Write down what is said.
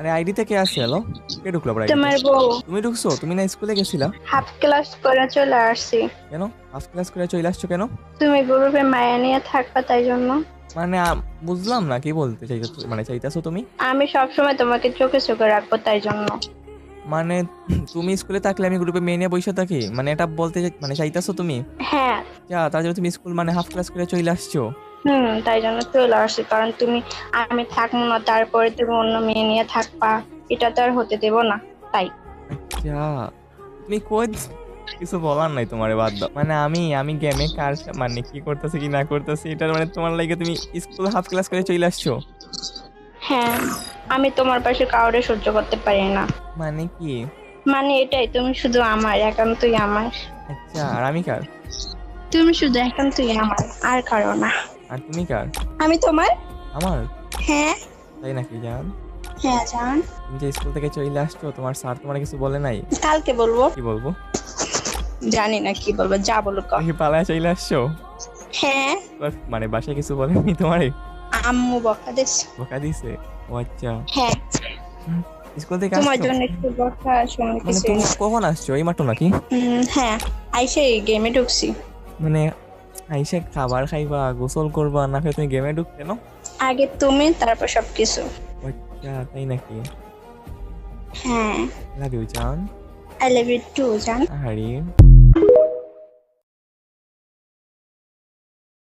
আরে আইডি থেকে আসছে হ্যালো কে ঢুকলো আবার তোমার বউ। তুমি ঢুকছো? তুমি না স্কুলে গেছিলা? হাফ ক্লাস করে চলে আসছি। কেন? হাফ ক্লাস করে চলে আসছো কেন? তুমি গ্রুপে মায়া নিয়ে থাকবা তাই জন্য। মানে বুঝলাম না কি বলতে চাইছো মানে চাইতেছো তুমি? আমি সবসময় তোমাকে চোখে চোখে রাখব তাই জন্য। মানে তুমি স্কুলে থাকলে আমি গ্রুপে মেয়ে নিয়ে বসে থাকি? মানে এটা বলতে মানে চাইতাছো তুমি? হ্যাঁ। যা তার জন্য তুমি স্কুল মানে হাফ ক্লাস করে চলে আসছো। হুম তাই জন্য চলে আসছি কারণ তুমি আমি থাকব না তারপরে তুমি অন্য মেয়ে নিয়ে থাকবা। এটা তো আর হতে দেবো না তাই। যা তুমি কই কিছু বলার নাই তোমার বাদ দাও। মানে আমি আমি গেমে কার মানে কি করতেছি কি না করতেছি এটা মানে তোমার লাগে তুমি স্কুল হাফ ক্লাস করে চলে আসছো? হ্যাঁ আমি তোমার পাশে কাউরে সহ্য করতে পারি না। মানে কি? মানে এটাই তুমি শুধু আমার একান্তই আমার। আচ্ছা আর আমি কার? তুমি শুধু একান্তই আমার আর কারও না। আর তুমি কার? আমি তোমার? আমার? হ্যাঁ। তাই নাকি জান? হ্যাঁ জান। তুমি যে স্কুল থেকে চলে আসছো তোমার স্যার তোমার কিছু বলে নাই? কালকে বলব। কি বলব? জানি না কি বলব যা বলো তুমি কি পালায় চলে আসছো? হ্যাঁ। মানে বাসায় কিছু বলেনি তোমারে? আম্মু বকা দিছে বকা দিছে? ও আচ্ছা। হ্যাঁ। স্কুল থেকে তোমার জন্য একটু বকা শুনে মানে কিছু তুমি কখন আসছো? এই মাত্র নাকি? হ্যাঁ আইসে গেমে ঢুকছি। মানে আইসে খাবার খাইবা গোসল করবা না তুমি গেমে ঢুকতে না আগে তুমি তারপর সবকিছু। কিছু আচ্ছা তাই নাকি? হ্যাঁ। লাভ ইউ জান আই লাভ ইউ টু জান আরে